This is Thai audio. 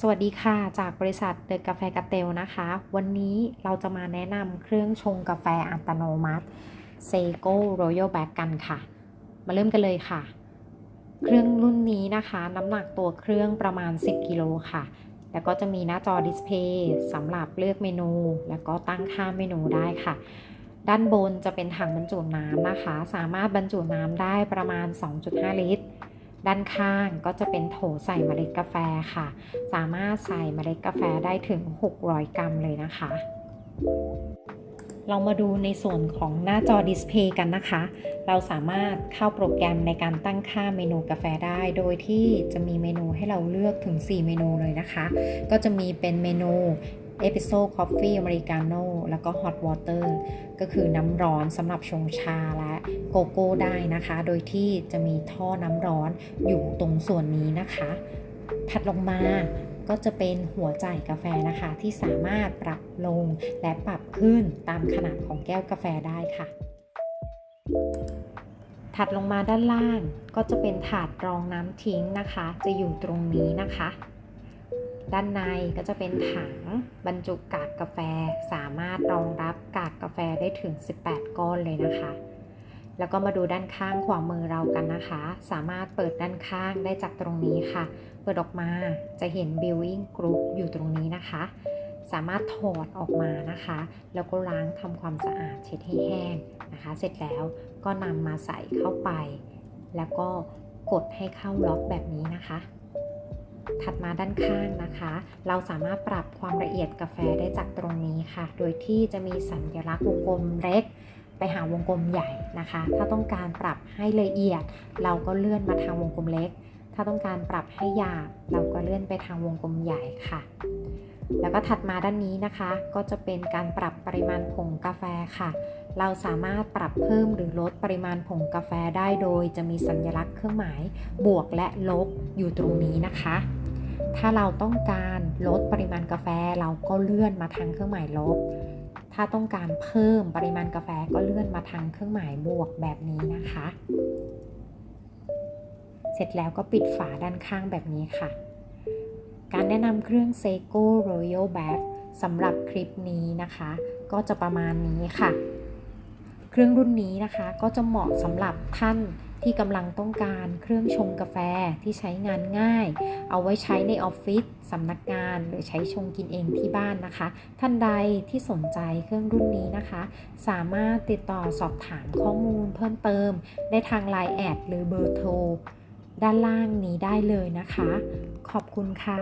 สวัสดีค่ะ จากบริษัทเดอะกาแฟกาเตลนะคะ วันนี้เราจะมาแนะนำเครื่องชงกาแฟอัตโนมัติเซโก้รอยัลแบ็กกันค่ะ มาเริ่มกันเลยค่ะ เครื่องรุ่นนี้นะคะ น้ำหนักตัวเครื่องประมาณ 10 กิโลค่ะ แล้วก็จะมีหน้าจอดิสเพย์สำหรับเลือกเมนู แล้วก็ตั้งค่าเมนูได้ค่ะ ด้านบนจะเป็นถังบรรจุน้ำนะคะ สามารถบรรจุน้ำได้ประมาณ 2.5 ลิตร ด้านข้างก็จะเป็นโถใส่เมล็ดกาแฟค่ะ สามารถใส่เมล็ดกาแฟได้ถึง 600 กรัมเลยนะคะ เรามาดูในส่วนของหน้าจอดิสเพย์กันนะคะ เราสามารถเข้าโปรแกรมในการตั้งค่าเมนูกาแฟได้ โดยที่จะมีเมนูให้เราเลือกถึง 4 เมนูเลยนะคะ ก็จะมีเป็นเมนู เอ p ิโซ Coffee Americano แล้วก็ Hot Water ก็คือน้ำร้อนสำหรับชงชาและโกโก้ได้นะคะ โดยที่จะมีท่อน้ำร้อนอยู่ตรงส่วนนี้นะคะ ถัดลงมาก็จะเป็นหัวจ่ายกาแฟนะคะที่สามารถปรับลงและปรับขึ้นตามขนาดของแก้วกาแฟได้ค่ะ ถัดลงมาด้านล่างก็จะเป็นถาดรองน้ำทิ้งนะคะ จะอยู่ตรงนี้นะคะ ด้านในก็จะเป็นถังบรรจุกากกาแฟสามารถรองรับกากกาแฟได้ถึง 18 ก้อนเลยนะคะ แล้วก็มาดูด้านข้างขวามือเรากันนะคะ สามารถเปิดด้านข้างได้จากตรงนี้ค่ะ เปิดออกมาจะเห็น Building Group อยู่ตรงนี้นะคะ สามารถถอดออกมานะคะ แล้วก็ล้างทำความสะอาดเช็ดให้แห้งนะคะ เสร็จแล้วก็นำมาใส่เข้าไป แล้วก็กดให้เข้าล็อกแบบนี้นะคะ ถัดมาด้านข้างนะคะ เราสามารถปรับความละเอียดกาแฟได้จากตรงนี้ค่ะ โดยที่จะมีสัญลักษณ์วงกลมเล็ก ไปหาวงกลมใหญ่นะคะ ถ้าต้องการปรับให้ละเอียด เราก็เลื่อนมาทางวงกลมเล็ก ถ้าต้องการปรับให้หยาบเราก็เลื่อนไปทางวงกลมใหญ่ค่ะ แล้วก็ถัดมาด้านนี้นะคะ ก็จะเป็นการปรับปริมาณผงกาแฟค่ะ เราสามารถปรับเพิ่มหรือลดปริมาณผงกาแฟได้โดย จะมีสัญลักษณ์เครื่องหมาย บวกและลบอยู่ตรงนี้นะคะ ถ้าเราต้องการลดปริมาณกาแฟเราก็เลื่อนมาทางเครื่องหมายลบ ถ้าต้องการเพิ่มปริมาณกาแฟก็เลื่อนมาทางเครื่องหมายบวกแบบนี้นะคะ เสร็จแล้วก็ปิดฝาด้านข้างแบบนี้ค่ะ การแนะนำเครื่อง Seiko Royal Bag สำหรับคลิปนี้นะคะ ก็จะประมาณนี้ค่ะ เครื่องรุ่นนี้นะคะก็จะเหมาะสำหรับท่าน ที่กำลังต้องการเครื่องชงกาแฟที่ใช้งานง่าย เอาไว้ใช้ในออฟฟิศสำนักงานหรือใช้ชงกินเองที่บ้านนะคะ ท่านใดที่สนใจเครื่องรุ่นนี้นะคะ สามารถติดต่อสอบถามข้อมูลเพิ่มเติม ได้ทาง Line แอดหรือเบอร์โทรด้านล่างนี้ได้เลยนะคะ ขอบคุณค่ะ